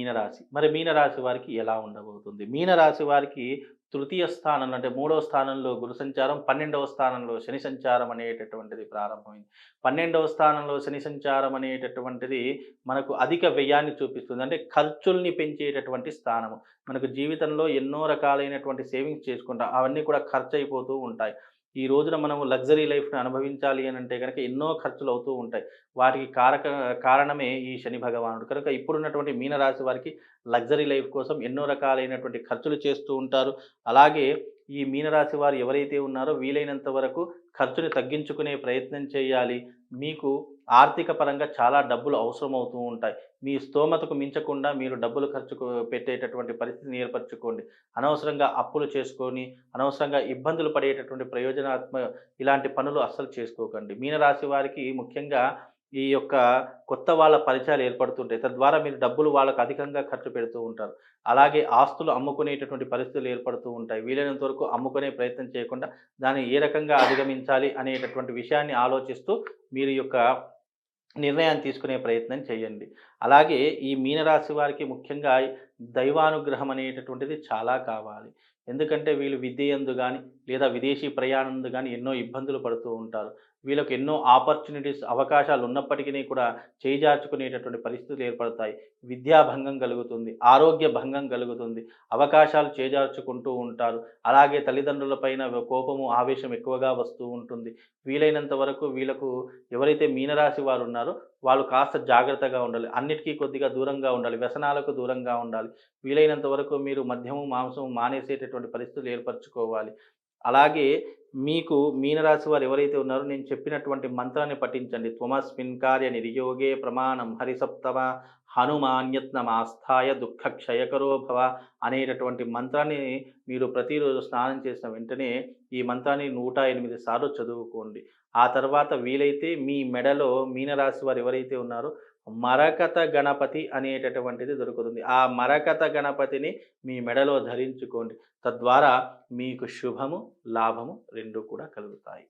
మీనరాశి. మరి మీనరాశి వారికి ఎలా ఉండబోతుంది? మీనరాశి వారికి తృతీయ స్థానంలో అంటే మూడవ స్థానంలో గురు సంచారం పన్నెండవ స్థానంలో శని సంచారం అనేటటువంటిది ప్రారంభమైంది. పన్నెండవ స్థానంలో శని సంచారం అనేటటువంటిది మనకు అధిక వ్యయాన్ని చూపిస్తుంది. అంటే ఖర్చుల్ని పెంచేటటువంటి స్థానము. మనకు జీవితంలో ఎన్నో రకాలైనటువంటి సేవింగ్స్ చేసుకుంటాం. అవన్నీ కూడా ఖర్చు అయిపోతూ ఉంటాయి. ఈ రోజున మనము లగ్జరీ లైఫ్ని అనుభవించాలి అని అంటే కనుక ఎన్నో ఖర్చులు అవుతూ ఉంటాయి. వాటికి కారక కారణమే ఈ శని భగవానుడు. కనుక ఇప్పుడున్నటువంటి మీనరాశి వారికి లగ్జరీ లైఫ్ కోసం ఎన్నో రకాలైనటువంటి ఖర్చులు చేస్తూ ఉంటారు. అలాగే ఈ మీనరాశి వారు ఎవరైతే ఉన్నారో వీలైనంత వరకు ఖర్చుని తగ్గించుకునే ప్రయత్నం చేయాలి. మీకు ఆర్థిక పరంగా చాలా డబ్బులు అవసరం అవుతూ ఉంటాయి. మీ స్తోమతకు మించకుండా మీరు డబ్బులు ఖర్చు పెట్టేటటువంటి పరిస్థితిని ఏర్పరచుకోండి. అనవసరంగా అప్పులు చేసుకొని అనవసరంగా ఇబ్బందులు పడేటటువంటి ప్రయోజనాత్మ ఇలాంటి పనులు అస్సలు చేసుకోకండి. మీనరాశి వారికి ముఖ్యంగా ఈ యొక్క కొత్త వాళ్ళ పరిచయాలు ఏర్పడుతుంటాయి. తద్వారా మీరు డబ్బులు వాళ్ళకు అధికంగా ఖర్చు పెడుతూ ఉంటారు. అలాగే ఆస్తులు అమ్ముకునేటటువంటి పరిస్థితులు ఏర్పడుతూ ఉంటాయి. వీలైనంత వరకు అమ్ముకునే ప్రయత్నం చేయకుండా దాన్ని ఏ రకంగా అధిగమించాలి అనేటటువంటి విషయాన్ని ఆలోచిస్తూ మీరు యొక్క నిర్ణయాన్ని తీసుకునే ప్రయత్నం చేయండి. అలాగే ఈ మీనరాశి వారికి ముఖ్యంగా దైవానుగ్రహం అనేటటువంటిది చాలా కావాలి. ఎందుకంటే వీళ్ళు విద్య ఎందు కానీ లేదా విదేశీ ప్రయాణందు కానీ ఎన్నో ఇబ్బందులు పడుతూ ఉంటారు. వీళ్ళకి ఎన్నో ఆపర్చునిటీస్ అవకాశాలు ఉన్నప్పటికీ కూడా చేజార్చుకునేటటువంటి పరిస్థితులు ఏర్పడతాయి. విద్యా భంగం కలుగుతుంది ఆరోగ్య భంగం కలుగుతుంది అవకాశాలు చేజార్చుకుంటూ ఉంటారు. అలాగే తల్లిదండ్రులపైన కోపము ఆవేశం ఎక్కువగా వస్తూ ఉంటుంది. వీలైనంత వరకు వీళ్ళకు ఎవరైతే మీనరాశి వారు ఉన్నారో వాళ్ళు కాస్త జాగ్రత్తగా ఉండాలి. అన్నిటికీ కొద్దిగా దూరంగా ఉండాలి వ్యసనాలకు దూరంగా ఉండాలి. వీలైనంత వరకు మీరు మద్యము మాంసము మానేసేటటువంటి పరిస్థితులు ఏర్పరచుకోవాలి. అలాగే మీకు మీనరాశి వారు ఎవరైతే ఉన్నారో నేను చెప్పినటువంటి మంత్రాన్ని పఠించండి. త్వమస్మిన్ కార్య నిర్యోగే ప్రమాణం హరిసప్తమ హనుమాన్యత్నమాస్థాయ దుఃఖ క్షయకరో భవ అనేటటువంటి మంత్రాన్ని మీరు ప్రతిరోజు స్నానం చేసిన వెంటనే ఈ మంత్రాన్ని నూట ఎనిమిది సార్లు చదువుకోండి. ఆ తర్వాత వీలైతే మీ మెడలో మీనరాశి వారు ఎవరైతే ఉన్నారో మరకత గణపతి అనేటటువంటిది దొరుకుతుంది. ఆ మరకత గణపతిని మీ మెడలో ధరించుకోండి. తద్వారా మీకు శుభము లాభము రెండు కూడా కలుగుతాయి.